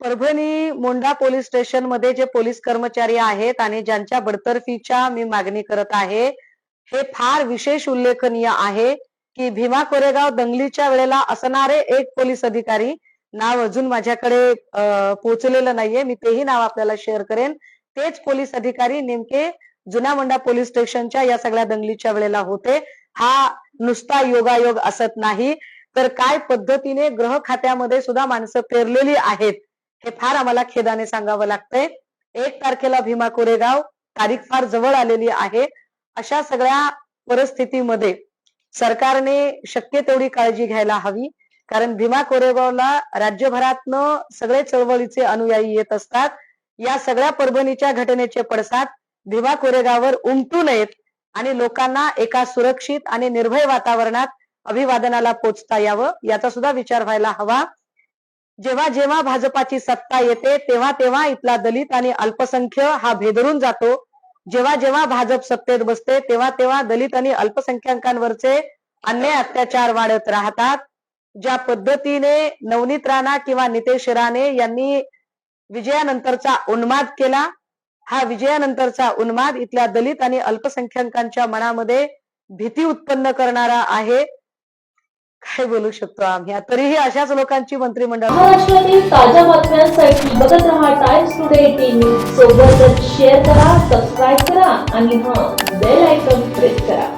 परभणी मोंढा police स्टेशनमध्ये जे police कर्मचारी आहेत आणि ज्यांच्या बडतर्फीच्या मी मागणी करत आहे हे फार विशेष उल्लेखनीय आहे की भीमा कोरेगाव दंगलीच्या वेळेला असणारे एक पोलीस अधिकारी नाव अजून माझ्याकडे पोहोचलेलं नाहीये. मी तेही नाव आपल्याला शेअर करेन. तेच पोलीस अधिकारी नेमके जुना मोंढा पोलीस स्टेशनच्या या सगळ्या दंगलीच्या वेळेला होते. हा नुसता योगायोग असत नाही. तर काय पद्धतीने ग्रह खात्यामध्ये सुद्धा माणसं पेरलेली आहेत? हे फार आम्हाला खेदाने सांगावं लागतंय. एक तारखेला भीमा कोरेगाव तारीख फार जवळ आलेली आहे. अशा सगळ्या परिस्थितीमध्ये सरकारने शक्य तेवढी काळजी घ्यायला हवी. कारण भीमा कोरेगावला राज्यभरातनं सगळे चळवळीचे अनुयायी येत असतात. या सगळ्या परभणीच्या घटनेचे पडसाद भीमा कोरेगाववर उमटू नयेत आणि लोकांना एका सुरक्षित आणि निर्भय वातावरणात अभिवादनाला पोचता यावं याचा सुद्धा विचार व्हायला हवा. जेव्हा जेव्हा भाजपाची सत्ता येते तेव्हा तेव्हा इथला दलित आणि अल्पसंख्य हा भेदरून जातो. जेव्हा जेव्हा भाजप सत्तेत बसते तेव्हा तेव्हा दलित आणि अल्पसंख्याकांवरचे अन्याय अत्याचार वाढत राहतात. ज्या पद्धतीने नवनीत राणा किंवा नितेश राणे यांनी विजयानंतरचा उन्माद केला हा विजयानंतरचा उन्माद इथल्या दलित आणि अल्पसंख्याकांच्या मनामध्ये भीती उत्पन्न करणारा आहे. काय बोलू शकतो आम्ही? तरीही अशाच लोकांची मंत्रिमंडळ महाराष्ट्रातील ताज्या बातम्यांसाठी बघत राहा टाइम्स टुडे टीव्ही. सोबतच शेअर करा सबस्क्राईब करा आणि हा बेल आयकॉन प्रेस करा.